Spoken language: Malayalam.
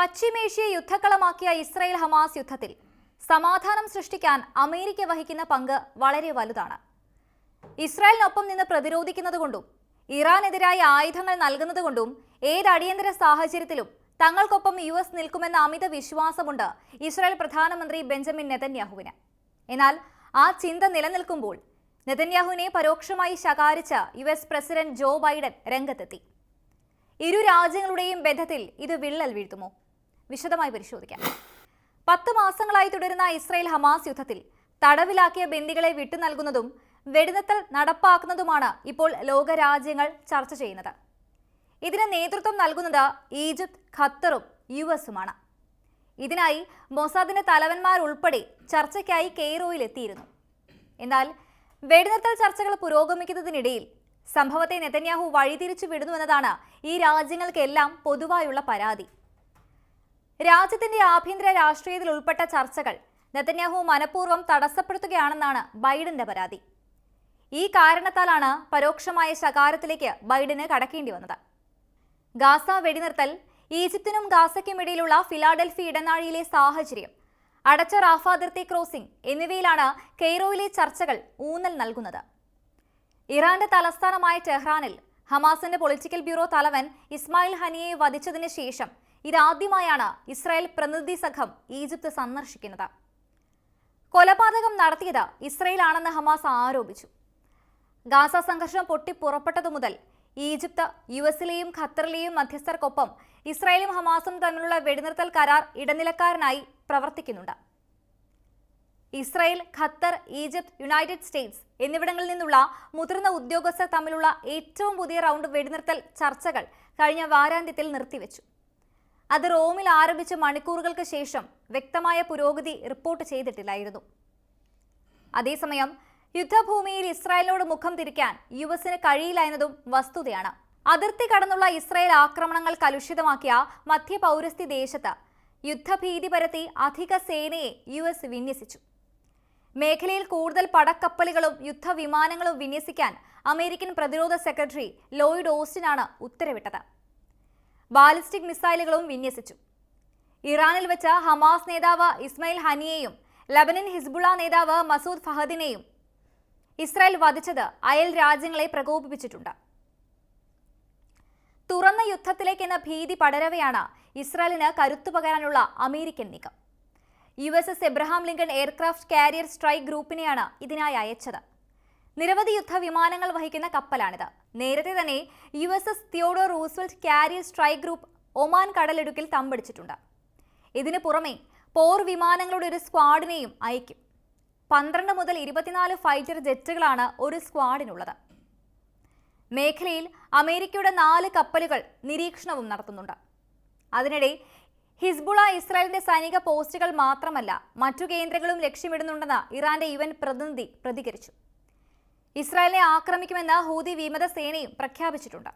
പശ്ചിമേഷ്യ യുദ്ധക്കളമാക്കിയ ഇസ്രായേൽ ഹമാസ് യുദ്ധത്തിൽ സമാധാനം സൃഷ്ടിക്കാൻ അമേരിക്ക വഹിക്കുന്ന പങ്ക് വളരെ വലുതാണ്. ഇസ്രായേലിനൊപ്പം നിന്ന് പ്രതിരോധിക്കുന്നതുകൊണ്ടും ഇറാനെതിരായി ആയുധങ്ങൾ നൽകുന്നതുകൊണ്ടും ഏത് അടിയന്തര സാഹചര്യത്തിലും തങ്ങൾക്കൊപ്പം യു എസ് നിൽക്കുമെന്ന അമിത വിശ്വാസമുണ്ട് ഇസ്രായേൽ പ്രധാനമന്ത്രി ബെഞ്ചമിൻ നെതന്യാഹുവിന്. എന്നാൽ ആ ചിന്ത നിലനിൽക്കുമ്പോൾ നെതന്യാഹുവിനെ പരോക്ഷമായി ശകാരിച്ച U S president Joe Biden രംഗത്തെത്തി. ഇരു രാജ്യങ്ങളുടെയും ബന്ധത്തിൽ ഇത് വിള്ളൽ വീഴ്ത്തുമോ? വിശദമായി പരിശോധിക്കാം. പത്ത് മാസങ്ങളായി തുടരുന്ന ഇസ്രായേൽ ഹമാസ് യുദ്ധത്തിൽ തടവിലാക്കിയ ബന്ദികളെ വിട്ടു നൽകുന്നതും വെടിനിർത്തൽ നടപ്പാക്കുന്നതുമാണ് ഇപ്പോൾ ലോകരാജ്യങ്ങൾ ചർച്ച ചെയ്യുന്നത്. ഇതിന് നേതൃത്വം നൽകുന്നത് ഈജിപ്ത് ഖത്തറും യു എസുമാണ്. ഇതിനായി മൊസാദിന്റെ തലവന്മാർ ഉൾപ്പെടെ ചർച്ചയ്ക്കായി കെയ്റോയിൽ എത്തിയിരുന്നു. എന്നാൽ വെടിനിർത്തൽ ചർച്ചകൾ പുരോഗമിക്കുന്നതിനിടയിൽ സംഭവത്തെ നെതന്യാഹു വഴിതിരിച്ചു വിടുന്നുവെന്നതാണ് ഈ രാജ്യങ്ങൾക്കെല്ലാം പൊതുവായുള്ള പരാതി. രാജ്യത്തിന്റെ ആഭ്യന്തര രാഷ്ട്രീയത്തിൽ ഉൾപ്പെട്ട ചർച്ചകൾ നെതന്യാഹു മനഃപൂർവം തടസ്സപ്പെടുത്തുകയാണെന്നാണ് ബൈഡന്റെ പരാതി. ഈ കാരണത്താലാണ് പരോക്ഷമായ ശകാരത്തിലേക്ക് ബൈഡന് കടക്കേണ്ടി വന്നത്. ഗാസ വെടിനിർത്തൽ ഈജിപ്തിനും ഗാസയ്ക്കുമിടയിലുള്ള ഫിലാഡൽഫി ഇടനാഴിയിലെ സാഹചര്യം അടച്ച റാഫ അതിർത്തി ക്രോസിംഗ് എന്നിവയിലാണ് കെയ്റോയിലെ ചർച്ചകൾ ഊന്നൽ നൽകുന്നത്. ഇറാന്റെ തലസ്ഥാനമായ ടെഹ്റാനിൽ ഹമാസിന്റെ പൊളിറ്റിക്കൽ ബ്യൂറോ തലവൻ ഇസ്മായിൽ ഹനിയെ വധിച്ചതിന് ശേഷം ഇതാദ്യമായാണ് ഇസ്രായേൽ പ്രതിനിധി സംഘം ഈജിപ്ത് സന്ദർശിക്കുന്നത്. കൊലപാതകം നടത്തിയത് ഇസ്രയേലാണെന്ന് ഹമാസ് ആരോപിച്ചു. ഗാസ സംഘർഷം പൊട്ടിപ്പുറപ്പെട്ടതു മുതൽ ഈജിപ്ത് യു എസിലെയും ഖത്തറിലെയും മധ്യസ്ഥർക്കൊപ്പം ഇസ്രായേലും ഹമാസും തമ്മിലുള്ള വെടിനിർത്തൽ കരാർ ഇടനിലക്കാരനായി പ്രവർത്തിക്കുന്നുണ്ട്. Israel Qatar Egypt United States എന്നിവിടങ്ങളിൽ നിന്നുള്ള മുതിർന്ന ഉദ്യോഗസ്ഥർ തമ്മിലുള്ള ഏറ്റവും പുതിയ റൗണ്ട് വെടിനിർത്തൽ ചർച്ചകൾ കഴിഞ്ഞ വാരാന്ത്യത്തിൽ നിർത്തിവെച്ചു. അത് റോമിൽ ആരംഭിച്ച മണിക്കൂറുകൾക്ക് ശേഷം വ്യക്തമായ പുരോഗതി റിപ്പോർട്ട് ചെയ്തിട്ടില്ലായിരുന്നു. അതേസമയം യുദ്ധഭൂമിയിൽ ഇസ്രായേലിനോട് മുഖം തിരിക്കാൻ യു എസിന് കഴിയില്ല എന്നതും വസ്തുതയാണ്. അതിർത്തി കടന്നുള്ള ഇസ്രായേൽ ആക്രമണങ്ങൾ കലുഷിതമാക്കിയ മധ്യ പൗരസ്ത്യ ദേശത്ത് യുദ്ധഭീതി പരത്തി അധിക സേനയെ യു എസ് വിന്യസിച്ചു. മേഖലയിൽ കൂടുതൽ പടക്കപ്പലുകളും യുദ്ധവിമാനങ്ങളും വിന്യസിക്കാൻ അമേരിക്കൻ പ്രതിരോധ സെക്രട്ടറി ലോയിഡ് ഓസ്റ്റിനാണ് ഉത്തരവിട്ടത്. ബാലിസ്റ്റിക് മിസൈലുകളും വിന്യസിച്ചു. ഇറാനിൽ വെച്ച ഹമാസ് നേതാവ് ഇസ്മയിൽ ഹനിയെയും ലബനൻ ഹിസ്ബുള നേതാവ് മസൂദ് ഫഹദിനെയും ഇസ്രായേൽ വധിച്ചത് അയൽ രാജ്യങ്ങളെ പ്രകോപിപ്പിച്ചിട്ടുണ്ട്. തുറന്ന യുദ്ധത്തിലേക്കെന്ന ഭീതി പടരവെയാണ് ഇസ്രായേലിന് കരുത്തു പകരാനുള്ള അമേരിക്കൻ നീക്കം. U S S Abraham Lincoln aircraft carrier strike ഗ്രൂപ്പിനെയാണ് ഇതിനായി അയച്ചത്. നിരവധി യുദ്ധവിമാനങ്ങൾ വഹിക്കുന്ന കപ്പലാണിത്. നേരത്തെ തന്നെ U S S Theodore Roosevelt carrier strike group Oman കടലിടുക്കിൽ തമ്പടിച്ചിട്ടുണ്ട്. ഇതിനു പുറമെ പോർ വിമാനങ്ങളുടെ ഒരു സ്ക്വാഡിനെയും അയക്കും. പന്ത്രണ്ട് മുതൽ ഇരുപത്തിനാല് ഫൈറ്റർ ജെറ്റുകളാണ് ഒരു സ്ക്വാഡിനുള്ളത്. മേഖലയിൽ അമേരിക്കയുടെ നാല് കപ്പലുകൾ നിരീക്ഷണവും നടത്തുന്നുണ്ട്. അതിനിടെ ഹിസ്ബുള ഇസ്രായേലിന്റെ സൈനിക പോസ്റ്റുകൾ മാത്രമല്ല മറ്റു കേന്ദ്രങ്ങളും ലക്ഷ്യമിടുന്നുണ്ടെന്ന് ഇറാന്റെ യു എൻ പ്രതിനിധി പ്രതികരിച്ചു. ഇസ്രായേലിനെ ആക്രമിക്കുമെന്ന് ഹൂതി വിമത സേനയും പ്രഖ്യാപിച്ചിട്ടുണ്ട്.